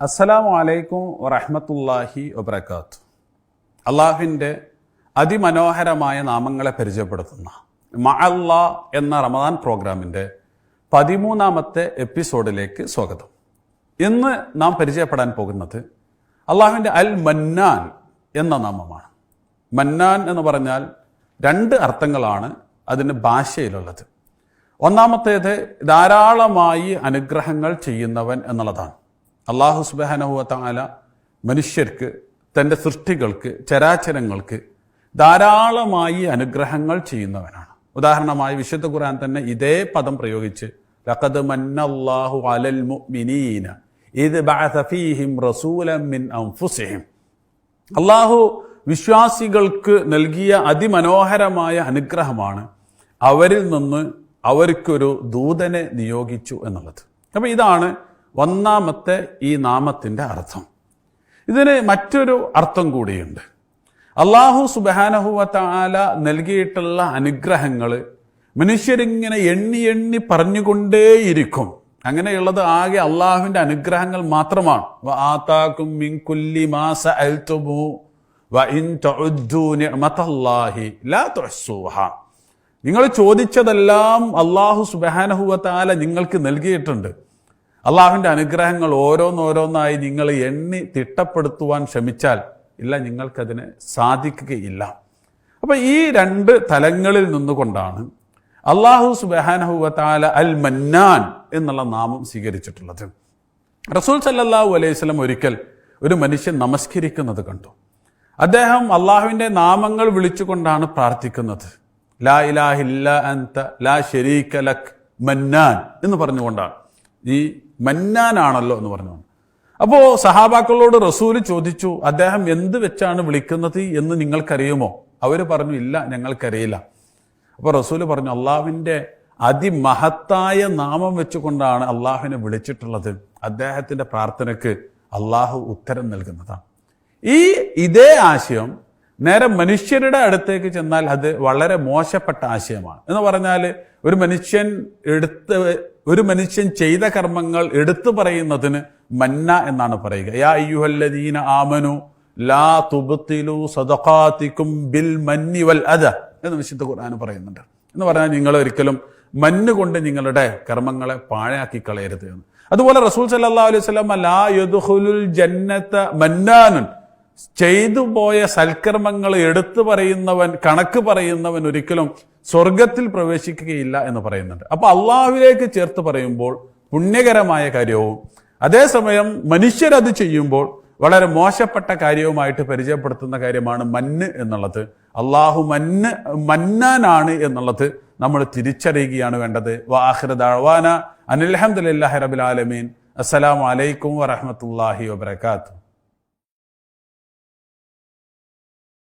അസ്സലാമു അലൈക്കും വറഹമത്തല്ലാഹി വബർക്കാത്തു അള്ളാഹുവിന്റെ അതിമനോഹരമായ നാമങ്ങളെ പരിചയപ്പെടുത്തുന്ന മഅല്ല എന്ന റമദാൻ പ്രോഗ്രാമിന്റെ പതിമൂന്നാമത്തെ എപ്പിസോഡിലേക്ക് സ്വാഗതം. ഇന്ന് നാം പരിചയപ്പെടാൻ പോകുന്നത് അള്ളാഹുവിന്റെ അൽ മന്നാൻ എന്ന നാമമാണ്. മന്നാൻ എന്ന് പറഞ്ഞാൽ രണ്ട് അർത്ഥങ്ങളാണ് അതിന് ഭാഷയിലുള്ളത്. ഒന്നാമത്തേത് ധാരാളമായി അനുഗ്രഹങ്ങൾ ചെയ്യുന്നവൻ എന്നുള്ളതാണ്. അള്ളാഹു സുബാനഹുവത്താല മനുഷ്യർക്ക് തന്റെ സൃഷ്ടികൾക്ക് ചരാചരങ്ങൾക്ക് ധാരാളമായി അനുഗ്രഹങ്ങൾ ചെയ്യുന്നവനാണ്. ഉദാഹരണമായി വിശുദ്ധ ഖുർആൻ തന്നെ ഇതേ പദം പ്രയോഗിച്ച് ലഖദ് മന്നല്ലാഹു അലൽ മുഅ്മിനീന ഇത് ബഅസഫീഹിം റസൂലൻ മിൻ അൻഫുസിഹിം. അള്ളാഹു വിശ്വാസികൾക്ക് നൽകിയ അതിമനോഹരമായ അനുഗ്രഹമാണ് അവരിൽ നിന്ന് അവർക്കൊരു ദൂതനെ നിയോഗിച്ചു എന്നുള്ളത്. അപ്പോൾ ഇതാണ് ഒന്നാമത്തെ ഈ നാമത്തിന്റെ അർത്ഥം. ഇതിന് മറ്റൊരു അർത്ഥം കൂടിയുണ്ട്. അള്ളാഹു സുബാനഹുവല നൽകിയിട്ടുള്ള അനുഗ്രഹങ്ങൾ മനുഷ്യരിങ്ങനെ എണ്ണി എണ്ണി പറഞ്ഞുകൊണ്ടേയിരിക്കും. അങ്ങനെയുള്ളത് ആകെ അള്ളാഹുവിന്റെ അനുഗ്രഹങ്ങൾ മാത്രമാണ്. നിങ്ങൾ ചോദിച്ചതെല്ലാം അള്ളാഹു സുബാനഹുവത്താല നിങ്ങൾക്ക് നൽകിയിട്ടുണ്ട്. അള്ളാഹുവിന്റെ അനുഗ്രഹങ്ങൾ ഓരോന്നോരോന്നായി നിങ്ങൾ എണ്ണി തിട്ടപ്പെടുത്തുവാൻ ശ്രമിച്ചാൽ ഇല്ല നിങ്ങൾക്കതിന് സാധിക്കുകയില്ല. അപ്പം ഈ രണ്ട് തലങ്ങളിൽ നിന്നുകൊണ്ടാണ് അള്ളാഹു സുബാനഹുവത്താല അൽ മന്നാൻ എന്നുള്ള നാമം സ്വീകരിച്ചിട്ടുള്ളത്. റസൂൽ സല്ലാഹു അലൈഹി സ്വലം ഒരിക്കൽ ഒരു മനുഷ്യൻ നമസ്കരിക്കുന്നത് കണ്ടു. അദ്ദേഹം അള്ളാഹുവിന്റെ നാമങ്ങൾ വിളിച്ചുകൊണ്ടാണ് പ്രാർത്ഥിക്കുന്നത്. ലാ ഇലാഹില്ല അന്ത ലാ ഷെരീഖ ലക് മന്നാൻ എന്ന് പറഞ്ഞുകൊണ്ടാണ്. ഈ മന്നാനാണല്ലോ എന്ന് പറഞ്ഞു. അപ്പോൾ സഹാബാക്കളോട് റസൂൽ ചോദിച്ചു അദ്ദേഹം എന്ത് വെച്ചാണ് വിളിക്കുന്നത് എന്ന് നിങ്ങൾക്കറിയുമോ? അവർ പറഞ്ഞു ഇല്ല ഞങ്ങൾക്കറിയില്ല. അപ്പോൾ റസൂൽ പറഞ്ഞു അള്ളാഹുവിന്റെ അതിമഹത്തായ നാമം വെച്ചുകൊണ്ടാണ് അള്ളാഹുവിനെ വിളിച്ചിട്ടുള്ളത്. അദ്ദേഹത്തിന്റെ പ്രാർത്ഥനയ്ക്ക് അള്ളാഹു ഉത്തരം നൽകുന്നതാണ്. ഈ ഇതേ ആശയം നേരെ മനുഷ്യരുടെ അടുത്തേക്ക് ചെന്നാൽ അത് വളരെ മോശപ്പെട്ട ആശയമാണ്. എന്ന് പറഞ്ഞാൽ ഒരു മനുഷ്യൻ എടുത്ത് ഒരു മനുഷ്യൻ ചെയ്ത കർമ്മങ്ങൾ എടുത്തു പറയുന്നതിന് മന്ന എന്നാണ് പറയുക. യാ അയ്യുഹല്ലദീന ആമനു ലാ തുബത്തിലു സദഖാത്തിക്കും ബിൽ മന്നി വൽ അദ എന്ന് വിശുദ്ധ ഖുർആൻ പറയുന്നുണ്ട്. എന്ന് പറഞ്ഞാൽ നിങ്ങൾ ഒരിക്കലും മഞ്ഞ് കൊണ്ട് നിങ്ങളുടെ കർമ്മങ്ങളെ പാഴാക്കി കളയരുത് എന്ന്. അതുപോലെ റസൂൽ സല്ലാ അലൈഹി വസല്ലം ലാ യദ്ഖുലുൽ ജന്നത്ത മന്നാനൻ. ചെയ്തു പോയ സൽക്കർമ്മങ്ങൾ എടുത്തു പറയുന്നവൻ കണക്ക് പറയുന്നവൻ ഒരിക്കലും സ്വർഗത്തിൽ പ്രവേശിക്കുകയില്ല എന്ന് പറയുന്നുണ്ട്. അപ്പൊ അള്ളാഹുവിലേക്ക് ചേർത്ത് പറയുമ്പോൾ പുണ്യകരമായ കാര്യവും അതേസമയം മനുഷ്യരത് ചെയ്യുമ്പോൾ വളരെ മോശപ്പെട്ട കാര്യവുമായിട്ട് പരിചയപ്പെടുത്തുന്ന കാര്യമാണ് മന്ന് എന്നുള്ളത്. അള്ളാഹു മന്ന് മന്നാനാണ് എന്നുള്ളത് നമ്മൾ തിരിച്ചറിയുകയാണ് വേണ്ടത്. വാഹിർ ദാഴ്വാന അനിൽഹമ്മദില്ലാഹി റബിൽ ആലമീൻ. അസ്സലാമു അലൈക്കും വറഹമത്തല്ലാഹി വബർക്കാത്തു